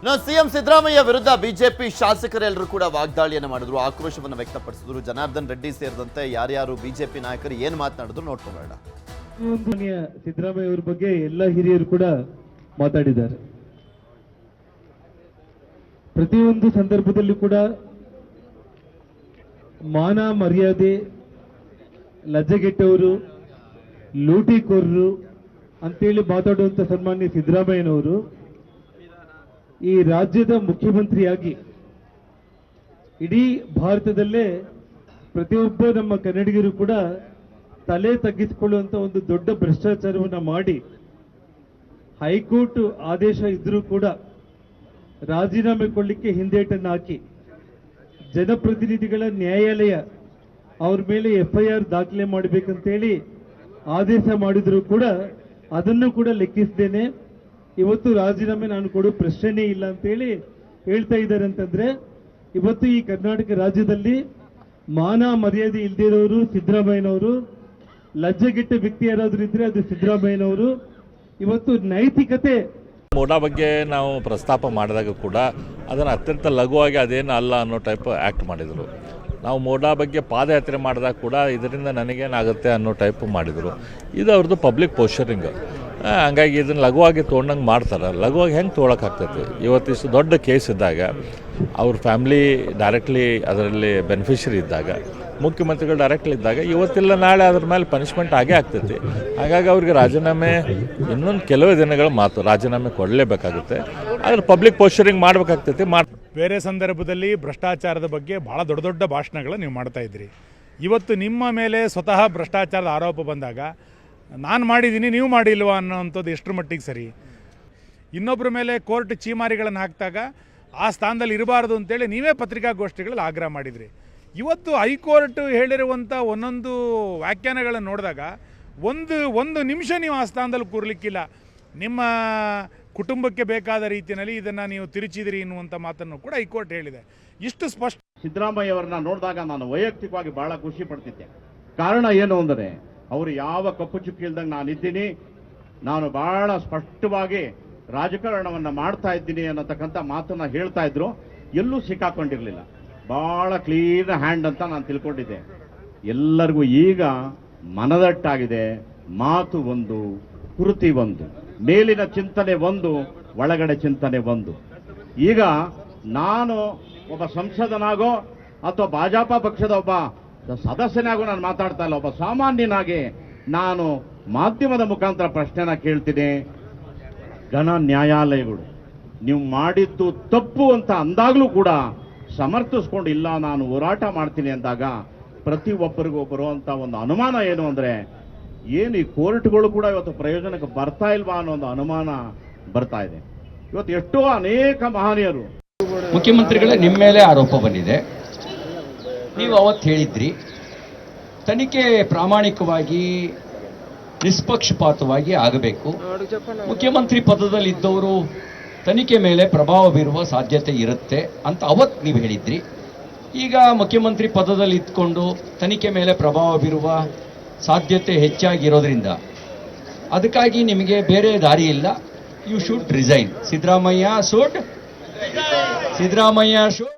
ಇನ್ನು ಸಿಎಂ ಸಿದ್ದರಾಮಯ್ಯ ವಿರುದ್ಧ ಬಿಜೆಪಿ ಶಾಸಕರೆಲ್ಲರೂ ಕೂಡ ವಾಗ್ದಾಳಿಯನ್ನು ಮಾಡಿದ್ರು. ಆಕ್ರೋಶವನ್ನು ವ್ಯಕ್ತಪಡಿಸಿದ್ರು. ಜನಾರ್ದನ್ ರೆಡ್ಡಿ ಸೇರಿದಂತೆ ಯಾರ್ಯಾರು ಬಿಜೆಪಿ ನಾಯಕರು ಏನ್ ಮಾತನಾಡಿದ್ರು ನೋಡ್ಕೊಳ್ಳೋಣ ಸಿದ್ದರಾಮಯ್ಯ ಅವ್ರ ಬಗ್ಗೆ ಎಲ್ಲ ಹಿರಿಯರು ಕೂಡ ಮಾತಾಡಿದ್ದಾರೆ. ಪ್ರತಿಯೊಂದು ಸಂದರ್ಭದಲ್ಲೂ ಕೂಡ ಮಾನ ಮರ್ಯಾದೆ, ಲಜ್ಜೆಗೆಟ್ಟವರು, ಲೂಟಿಕೋರರು ಅಂತೇಳಿ ಮಾತಾಡುವಂತ ಸನ್ಮಾನ್ಯ ಸಿದ್ದರಾಮಯ್ಯನವರು ಈ ರಾಜ್ಯದ ಮುಖ್ಯಮಂತ್ರಿಯಾಗಿ ಇಡೀ ಭಾರತದಲ್ಲೇ ಪ್ರತಿಯೊಬ್ಬ ನಮ್ಮ ಕನ್ನಡಿಗರು ಕೂಡ ತಲೆ ತಗ್ಗಿಸಿಕೊಳ್ಳುವಂತ ಒಂದು ದೊಡ್ಡ ಭ್ರಷ್ಟಾಚಾರವನ್ನು ಮಾಡಿ ಹೈಕೋರ್ಟ್ ಆದೇಶ ಇದ್ರೂ ಕೂಡ ರಾಜೀನಾಮೆ ಕೊಡಲಿಕ್ಕೆ ಹಿಂದೇಟನ್ನು ಹಾಕಿ ಜನಪ್ರತಿನಿಧಿಗಳ ನ್ಯಾಯಾಲಯ ಅವ್ರ ಮೇಲೆ ಎಫ್ಐಆರ್ ದಾಖಲೆ ಮಾಡಬೇಕಂತೇಳಿ ಆದೇಶ ಮಾಡಿದರೂ ಕೂಡ ಅದನ್ನು ಕೂಡ ಲೆಕ್ಕಿಸದೇನೆ ಇವತ್ತು ರಾಜೀನಾಮೆ ನಾನು ಕೊಡೋ ಪ್ರಶ್ನೆನೇ ಇಲ್ಲ ಅಂತೇಳಿ ಹೇಳ್ತಾ ಇದ್ದಾರೆ ಅಂತಂದ್ರೆ, ಇವತ್ತು ಈ ಕರ್ನಾಟಕ ರಾಜ್ಯದಲ್ಲಿ ಮಾನ ಮರ್ಯಾದೆ ಇಲ್ದಿರೋರು ಸಿದ್ದರಾಮಯ್ಯನವರು, ಲಜ್ಜೆಗೆಟ್ಟ ವ್ಯಕ್ತಿ ಯಾರಾದ್ರೂ ಇದ್ರೆ ಅದು ಸಿದ್ದರಾಮಯ್ಯನವರು. ಇವತ್ತು ನೈತಿಕತೆ ಮೋಡಾ ಬಗ್ಗೆ ನಾವು ಪ್ರಸ್ತಾಪ ಮಾಡಿದಾಗ ಕೂಡ ಅದನ್ನು ಅತ್ಯಂತ ಲಘುವಾಗಿ ಅದೇನು ಅಲ್ಲ ಅನ್ನೋ ಟೈಪ್ ಆ್ಯಕ್ಟ್ ಮಾಡಿದರು. ನಾವು ಮೋಡಾ ಬಗ್ಗೆ ಪಾದಯಾತ್ರೆ ಮಾಡಿದಾಗ ಕೂಡ ಇದರಿಂದ ನನಗೇನಾಗುತ್ತೆ ಅನ್ನೋ ಟೈಪ್ ಮಾಡಿದರು. ಇದು ಅವ್ರದ್ದು ಪಬ್ಲಿಕ್ ಪೋಸ್ಚರಿಂಗ್ ಹಂಗಾಗಿ ಇದನ್ನು ಲಘುವಾಗಿ ತೊಗೊಂಡಂಗೆ ಮಾಡ್ತಾರೆ. ಲಘುವಾಗಿ ಹೆಂಗೆ ತೊಗೊಳಕ್ಕಾಗ್ತೈತಿ ಇವತ್ತು ಇಷ್ಟು ದೊಡ್ಡ ಕೇಸ್ ಇದ್ದಾಗ, ಅವ್ರ ಫ್ಯಾಮ್ಲಿ ಡೈರೆಕ್ಟ್ಲಿ ಅದರಲ್ಲಿ ಬೆನಿಫಿಷರಿ ಇದ್ದಾಗ, ಮುಖ್ಯಮಂತ್ರಿಗಳು ಡೈರೆಕ್ಟ್ಲಿ ಇದ್ದಾಗ ಇವತ್ತಿಲ್ಲ, ನಾಳೆ ಅದ್ರ ಮೇಲೆ ಪನಿಷ್ಮೆಂಟ್ ಆಗೇ ಆಗ್ತೈತಿ. ಹಾಗಾಗಿ ಅವ್ರಿಗೆ ರಾಜೀನಾಮೆ ಇನ್ನೊಂದು ಕೆಲವೇ ದಿನಗಳ ಮಾತು, ರಾಜೀನಾಮೆ ಕೊಡಲೇಬೇಕಾಗುತ್ತೆ. ಆದರೆ ಪಬ್ಲಿಕ್ ಪೋಸ್ಚರಿಂಗ್ ಮಾಡಬೇಕಾಗ್ತೈತಿ ಮಾ ಬೇರೆ ಸಂದರ್ಭದಲ್ಲಿ ಭ್ರಷ್ಟಾಚಾರದ ಬಗ್ಗೆ ಭಾಳ ದೊಡ್ಡ ದೊಡ್ಡ ಭಾಷಣಗಳು ನೀವು ಮಾಡ್ತಾ ಇದ್ರಿ ಇವತ್ತು ನಿಮ್ಮ ಮೇಲೆ ಸ್ವತಃ ಭ್ರಷ್ಟಾಚಾರದ ಆರೋಪ ಬಂದಾಗ ನಾನು ಮಾಡಿದ್ದೀನಿ ನೀವು ಮಾಡಿಲ್ವಾ ಅನ್ನೋವಂಥದ್ದು ಎಷ್ಟರ ಮಟ್ಟಿಗೆ ಸರಿ. ಇನ್ನೊಬ್ಬರ ಮೇಲೆ ಕೋರ್ಟ್ ಚೀಮಾರಿಗಳನ್ನು ಹಾಕಿದಾಗ ಆ ಸ್ಥಾನದಲ್ಲಿ ಇರಬಾರ್ದು ಅಂತೇಳಿ ನೀವೇ ಪತ್ರಿಕಾಗೋಷ್ಠಿಗಳಲ್ಲಿ ಆಗ್ರಹ ಮಾಡಿದ್ರಿ. ಇವತ್ತು ಹೈಕೋರ್ಟ್ ಹೇಳಿರುವಂಥ ಒಂದೊಂದು ವ್ಯಾಖ್ಯಾನಗಳನ್ನು ನೋಡಿದಾಗ ಒಂದು ಒಂದು ನಿಮಿಷ ನೀವು ಆ ಸ್ಥಾನದಲ್ಲಿ ಕೂರ್ಲಿಕ್ಕಿಲ್ಲ. ನಿಮ್ಮ ಕುಟುಂಬಕ್ಕೆ ಬೇಕಾದ ರೀತಿಯಲ್ಲಿ ಇದನ್ನು ನೀವು ತಿರುಚಿದಿರಿ ಎನ್ನುವಂಥ ಮಾತನ್ನು ಕೂಡ ಹೈಕೋರ್ಟ್ ಹೇಳಿದೆ. ಇಷ್ಟು ಸ್ಪಷ್ಟ ಸಿದ್ದರಾಮಯ್ಯ ಅವರನ್ನ ನೋಡಿದಾಗ ನಾನು ವೈಯಕ್ತಿಕವಾಗಿ ಬಹಳ ಖುಷಿ ಪಡ್ತಿದ್ದೆ. ಕಾರಣ ಏನು ಅಂದರೆ ಅವರು ಯಾವ ಕಪ್ಪು ಚುಕ್ಕಿ ಇಲ್ದಂಗೆ ನಾನು ಇದ್ದೀನಿ ನಾನು ಬಹಳ ಸ್ಪಷ್ಟವಾಗಿ ರಾಜಕಾರಣವನ್ನು ಮಾಡ್ತಾ ಇದ್ದೀನಿ ಅನ್ನತಕ್ಕಂಥ ಮಾತನ್ನ ಹೇಳ್ತಾ ಇದ್ರು, ಎಲ್ಲೂ ಸಿಕ್ಕಾಕೊಂಡಿರಲಿಲ್ಲ. ಬಹಳ ಕ್ಲೀನ್ ಹ್ಯಾಂಡ್ ಅಂತ ನಾನು ತಿಳ್ಕೊಂಡಿದ್ದೆ. ಎಲ್ಲರಿಗೂ ಈಗ ಮನದಟ್ಟಾಗಿದೆ, ಮಾತು ಒಂದು, ಕೃತಿ ಒಂದು, ಮೇಲಿನ ಚಿಂತನೆ ಒಂದು, ಒಳಗಡೆ ಚಿಂತನೆ ಒಂದು. ಈಗ ನಾನು ಒಬ್ಬ ಸಂಸದನಾಗೋ ಅಥವಾ ಭಾಜಪ ಪಕ್ಷದ ಒಬ್ಬ ಸದಸ್ಯನಾಗೋ ನಾನು ಮಾತಾಡ್ತಾ ಇಲ್ಲ, ಒಬ್ಬ ಸಾಮಾನ್ಯನಾಗಿ ನಾನು ಮಾಧ್ಯಮದ ಮುಖಾಂತರ ಪ್ರಶ್ನೆನ ಕೇಳ್ತೀನಿ ಘನ ನ್ಯಾಯಾಲಯಗಳು, ನೀವು ಮಾಡಿದ್ದು ತಪ್ಪು ಅಂತ ಅಂದಾಗಲೂ ಕೂಡ ಸಮರ್ಥಿಸ್ಕೊಂಡು ಇಲ್ಲ, ನಾನು ಹೋರಾಟ ಮಾಡ್ತೀನಿ ಅಂದಾಗ ಪ್ರತಿ ಒಬ್ಬರಿಗೂ ಅಂತ ಒಂದು ಅನುಮಾನ ಏನು ಅಂದ್ರೆ, ಏನು ಈ ಕೋರ್ಟ್ಗಳು ಕೂಡ ಇವತ್ತು ಪ್ರಯೋಜನಕ್ಕೆ ಬರ್ತಾ ಇಲ್ವಾ ಅನ್ನೋ ಒಂದು ಅನುಮಾನ ಬರ್ತಾ ಇದೆ. ಇವತ್ತು ಎಷ್ಟೋ ಅನೇಕ ಮಹನೀಯರು ಮುಖ್ಯಮಂತ್ರಿಗಳೇ ನಿಮ್ಮ ಮೇಲೆ ಆರೋಪ ಬಂದಿದೆ. ನೀವು ಅವತ್ತು ಹೇಳಿದ್ರಿ, ತನಿಖೆ ಪ್ರಾಮಾಣಿಕವಾಗಿ, ನಿಷ್ಪಕ್ಷಪಾತವಾಗಿ ಆಗಬೇಕು. ಮುಖ್ಯಮಂತ್ರಿ ಪದದಲ್ಲಿದ್ದವರು ತನಿಖೆ ಮೇಲೆ ಪ್ರಭಾವ ಬೀರುವ ಸಾಧ್ಯತೆ ಇರುತ್ತೆ ಅಂತ ಅವತ್ತು ನೀವು ಹೇಳಿದ್ರಿ. ಈಗ ಮುಖ್ಯಮಂತ್ರಿ ಪದದಲ್ಲಿ ಇದ್ಕೊಂಡು ತನಿಖೆ ಮೇಲೆ ಪ್ರಭಾವ ಬೀರುವ ಸಾಧ್ಯತೆ ಹೆಚ್ಚಾಗಿರೋದ್ರಿಂದ, ಅದಕ್ಕಾಗಿ ನಿಮಗೆ ಬೇರೆ ದಾರಿ ಇಲ್ಲ. You should resign Siddaramaiah should Siddaramaiah should